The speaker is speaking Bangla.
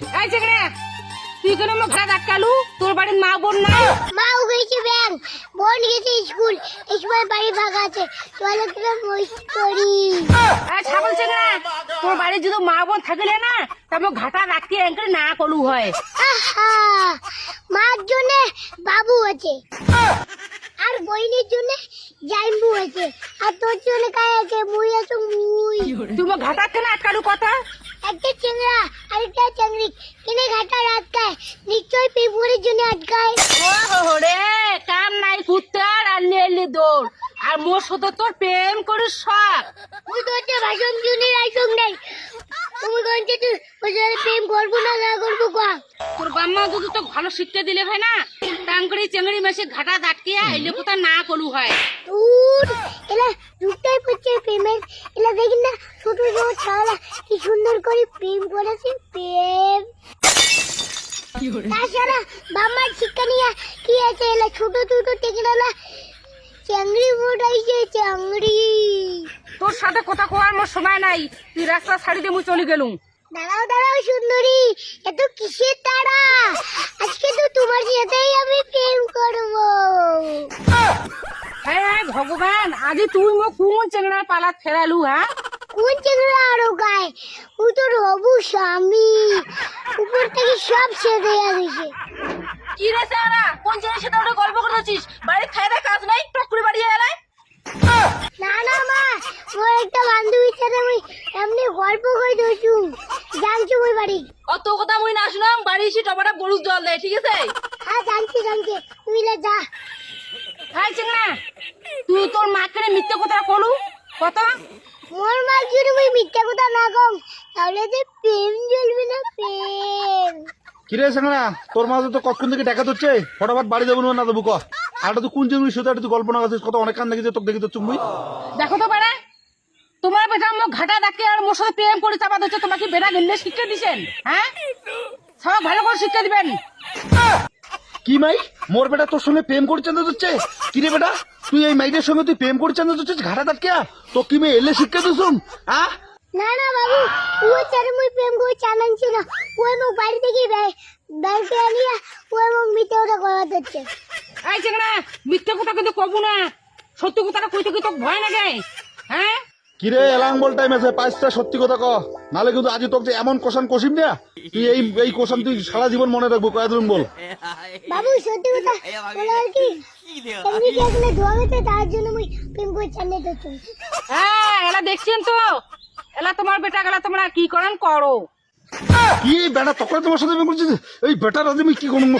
এই চেকড়ে তুই কেন মুখ ঘাট আটকালু? তোর বাড়ির মা বোন না মাও গেছে ব্যাংক বোন গেছে স্কুল এই সময় বাড়ি ফাঁকা আছে। চলো তোরা মস্ত করি ছাগল চেকড়ে তোর বাড়ির যদি মা বোন থাকলে না তা মুখ ঘাটা রাখতে এঙ্কে না কলু হয়। মার জন্য বাবু আছে আর বইনের জন্য জাইম্বু আছে আর তোর জন্য কাই আছে মুই আছে মুই তুই মুখ ঘাটা কেন আটকালু কথা একটা চিংড়া আরেকটা চাংড়ি কিনে ঘাটা আটকায় নিশ্চয়ই পেপুরের জন্য আটকায়। ও রে কাম নাই কুত্তার আর নেলি দৌড়। আর মোর সাথে তোর প্রেম করে শখ তুই তো হচ্ছে ভাষণ জুনি রাইসং নেই। তুমি কোনটা তুই জন্য প্রেম করব না না করব কা? তোর বাম্মা যদি তো ভালো শিক্ষা দিলে হয় না টান করে চেঙ্গড়ি মেশে ঘাটা দাটকিয়া এলে কোথা না কলু হয়। দূর এলা দুটাই পড়ছে প্রেমের। এলা দেখি না ছোট ছোট ছাড়া কি সুন্দর করে প্রেম করেছে প্রেম। তাছাড়া বাম্মার শিক্ষা নিয়ে কি আছে এলা? ছোট ছোট টেকনালা চাংড়ি মোটাইছে চাংড়ি। তোর সাথে কথা কোয়ার মোর সময় নাই। তুই রাস্তা ছাড়ি দিয়ে মুই চলে গেলুম। দাঁড়াও দাঁড়াও সুন্দরী। এত কিসের তারা আজকে তো তোমার সাথেই আমি প্রেম করব হ্যাঁ ভগবান আজি তুই মোক কোন চেংড়ার পালাত ফেরালু হ্যাঁ? কোন চেংড়া আরও গায়? ও তোর হবু স্বামী। উপর থেকে সব ছেড়ে গেছে কি রে সারা কোন চেংড়ির সাথে ওটা গল্প করতেছিস বাড়ি খাই কাজ নাই? টকুরি বাড়ি এলাই না না মা মোর একটা বান্ধবীর সাথে আমি এমনি গল্প করে দোষু জানছো ওই বাড়ি। অত কথা মুই না শুনাম বাড়ি এসে টপাটা গরুর জল দেয় ঠিক আছে? হ্যাঁ জানছি জানছি। তুই লে যা। হ্যাঁ চেংড়া। তুই তোর মাকে মিথ্যে কথা কলু? কত মোর মা যদি আমি মিথ্যা কথা না কম তাহলে যে প্রেম জ্বলবে না প্রেম। কিরে সাংরা তোর মাঝে তো কতক্ষণ থেকে টাকা হচ্ছে ফটাফট বাড়ি যাব না দেবো ক। আর তো কোন চিংড়ি সাথে তুই কল্পনা করছিস কত অনেক কান দেখেছে তোকে দেখি তো চুম্বুই। দেখো তো বেড়া তোমার বেটা মোক ঘাটা ডাকে আর মোর সাথে প্রেম করে চাপা দিচ্ছে তোমাকে বেটা গেলে শিক্ষা দিছেন হ্যাঁ? সব ভালো করে শিক্ষা দিবেন। কি মাই? মোর বেটা তোর সঙ্গে প্রেম করছে না হচ্ছে কিরে বেটা? তুই এই মাইদের সঙ্গে তুই প্রেম করছে না হচ্ছে ঘাটা দাঁতকে তো কি মেয়ে এলে শিক্ষা দিছুন হ্যাঁ না না বাবু ও চারে মুই প্রেম করে চালানছি না। ওই মুখ বাড়ি থেকে ব্যাংকে আনিয়া ওই মুখ মিথ্যা কথা কথা দিচ্ছে এই চেংড়া মিথ্যে কথা কিন্তু কবু না। সত্যি কথাটা কইতে কি তো ভয় লাগে? হ্যাঁ? কিরে এলাং বল টাইম আছে পাঁচটা সত্যি কথা ক। নালে কিন্তু আজ তোকে যে এমন কোশান কষিম না তুই এই এই কোশান তুই সারা জীবন মনে রাখব কয়েকদিন বল। বাবু সত্যি কথা বলে আর কি? এমনি কি আসলে ধোয়া গেছে তার জন্য মুই প্রেম করে চালিয়ে দিচ্ছি হ্যাঁ এলা দেখছেন তো? এলা তোমার বেটা গেলা তোমরা কি করেন? করো। কি বেটা তখন তোমার সাথে প্রেম করছিস এই বেটার আজ আমি কি করব?